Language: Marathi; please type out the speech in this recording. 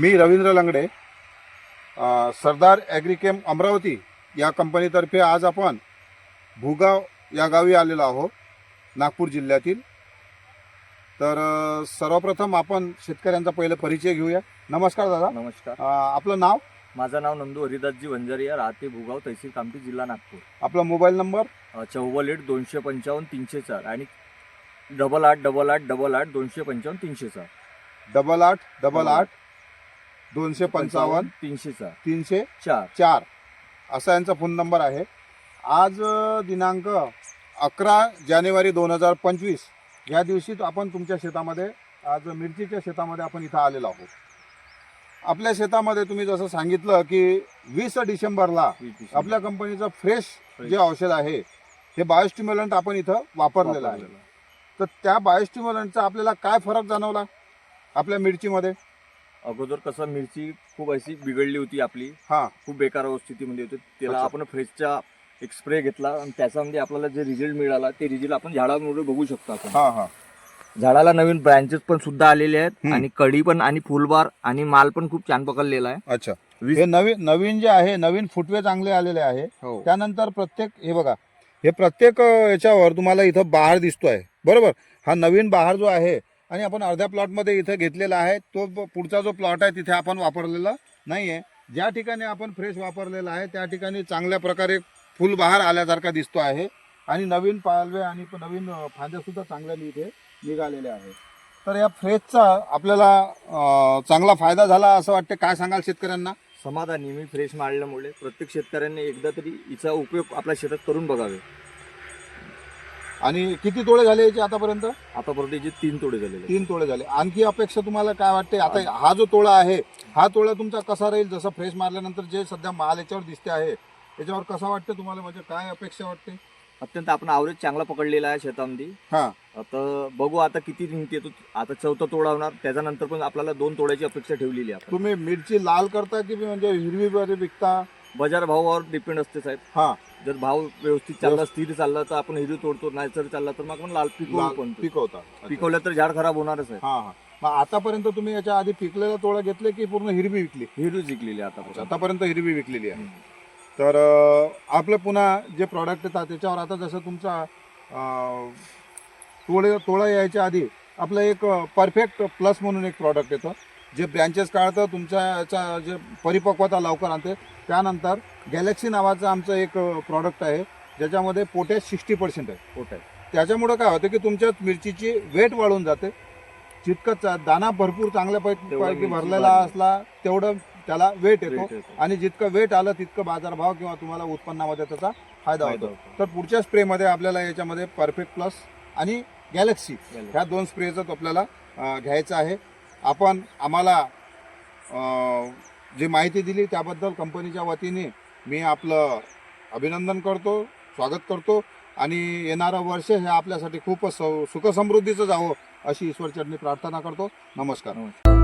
मी रवींद्र लंगडे सरदार ॲग्रिकेम अमरावती या कंपनीतर्फे आज आपण भूगाव या गावी आलेलो आहोत नागपूर जिल्ह्यातील. तर सर्वप्रथम आपण शेतकऱ्यांचा पहिलं परिचय घेऊया. नमस्कार दादा. नमस्कार. आपलं नाव? माझं नाव नंदू हरिदासजी वंजारिया राहते भुगाव तहसील कामठी जिल्हा नागपूर. आपला मोबाईल नंबर? अ, चौवल एट दोनशे पंचावन्न तीनशे चार आणि डबल आठ डबल आठ डबल आठ दोनशे पंचावन्न तीनशे चार. डबल आठ डबल आठ दोनशे पंचावन्न तीनशे चार तीनशे चार. चार. असा यांचा फोन नंबर आहे. आज दिनांक अकरा जानेवारी दोन हजार पंचवीस. या दिवशी आपण तुमच्या शेतामध्ये आज मिरचीच्या शेतामध्ये आपण इथं आलेलो आहोत. आपल्या शेतामध्ये तुम्ही जसं सांगितलं की वीस डिसेंबरला आपल्या कंपनीचं फ्रेश जे औषध आहे हे बायोस्टिम्युलंट आपण इथं वापरलेलं आहे. तर त्या बायोस्टिम्युलंटचा आपल्याला काय फरक जाणवला? आपल्या मिरचीमध्ये? अगोदर कसं मिरची खूप अशी बिघडली होती आपली. हां. खूप बेकार स्थितीमध्ये होती. त्याला अच्छा. आपण फ्रेशचा एक स्प्रे घेतला आणि त्याच्यामध्ये आपल्याला जे रिझल्ट मिळाला ते रिझल्ट आपण झाडामध्ये बघू शकतो आपण. हां हां. झाडाला नवीन ब्रँचेस पण सुद्धा आलेले आहेत हम्म. आणि कडी पण आणि फुलबार आणि माल पण खूप छान पकडलेला आहे. अच्छा. वीस- हे नवीन नवीन जे आहे नवीन फुटवे चांगले आलेले आहे. हो. त्यानंतर प्रत्येक हे बघा हे प्रत्येक अ, याच्यावर तुम्हाला इथं बहार दिसतोय. बरोबर? हा नवीन बहार जो आहे आणि आपण अर्ध्या प्लॉटमध्ये इथं घेतलेला आहे. तो पुढचा जो प्लॉट आहे तिथे आपण वापरलेला नाही आहे ज्या ठिकाणी आपण फ्रेश वापरलेला आहे त्या ठिकाणी चांगल्या प्रकारे फुलबहार आल्यासारखा दिसतो आहे. आणि नवीन पालवे आणि नवीन फांद्यासुद्धा चांगल्या इथे निघालेल्या आहेत. तर या फ्रेशचा आपल्याला चांगला फायदा झाला असं वाटते काय सांगाल शेतकऱ्यांना? समाधानी मी फ्रेश मारल्यामुळे प्रत्येक शेतकऱ्यांनी एकदा तरी हिचा उपयोग आपल्या शेतात करून बघावे. आणि किती तोळे झाले याचे आतापर्यंत? आतापर्यंत याचे तीन तोडे झालेले आहेत. तीन तोळे झाले. आणखी अपेक्षा तुम्हाला काय वाटते? आता हा जो तोळा आहे हा तोळा तुमचा कसा राहील? जसं फ्रेश मारल्यानंतर जे सध्या माल याच्यावर दिसते आहे याच्यावर कसा वाटते तुम्हाला? म्हणजे काय अपेक्षा वाटते? अत्यंत आपण आवरेज चांगला पकडलेला आहे शेतामध्ये हा. आता बघू आता किती निघते तो आता चौथा तोडा होणार. त्याच्यानंतर पण आपल्याला दोन तोड्याची अपेक्षा ठेवलेली आहे आपण. तुम्ही मिरची लाल करता की म्हणजे हिरवी विकता? बाजार भावावर डिपेंड असते साहेब. हा. जर भाव व्यवस्थित चालला स्थिर चालला तर आपण हिरवी तोडतो नाही जर चालला तर मग आपण लाल पिकवू पण पिकवता पिकवलं तर झाड खराब होणारच आहे. हा हा. मग आतापर्यंत तुम्ही याच्या आधी पिकलेला तोळा घेतले की पूर्ण हिरवी विकली? हिरवी जिंकलेली आता आतापर्यंत. हिरवी विकलेली आहे. तर आपलं पुन्हा जे प्रॉडक्ट येतात त्याच्यावर आता जसं तुमचा तोळे तोळा यायच्या आधी आपलं एक परफेक्ट प्लस म्हणून एक प्रॉडक्ट येतं. जे ब्रँचेस काढतं तुमच्या याचा जे परिपक्वता लवकर आणते त्यानंतर गॅलेक्सी नावाचं आमचं एक प्रॉडक्ट आहे ज्याच्यामध्ये पोटॅश सिक्स्टी पर्सेंट आहे पोट आहे त्याच्यामुळं काय होतं की तुमच्या मिरचीची वेट वाढून जाते जितका चा- दाना भरपूर चांगल्या पैकी भरलेला. असला तेवढं त्याला वेट येतो. आणि जितकं वेट आलं तितकं बाजारभाव किंवा तुम्हाला उत्पन्नामध्ये त्याचा फायदा होतो. तर पुढच्या स्प्रेमध्ये आपल्याला याच्यामध्ये परफेक्ट प्लस आणि गॅलेक्सी. ह्या दोन स्प्रेचं आपल्याला घ्यायचं आहे आपण आम्हाला जी माहिती दिली त्याबद्दल कंपनीच्या वतीने मी आपलं अभिनंदन करतो स्वागत करतो आणि येणारं वर्ष हे आपल्यासाठी खूप सुखसमृद्धीचं जावं अशी ईश्वरचरणी प्रार्थना करतो नमस्कार नमस्कार.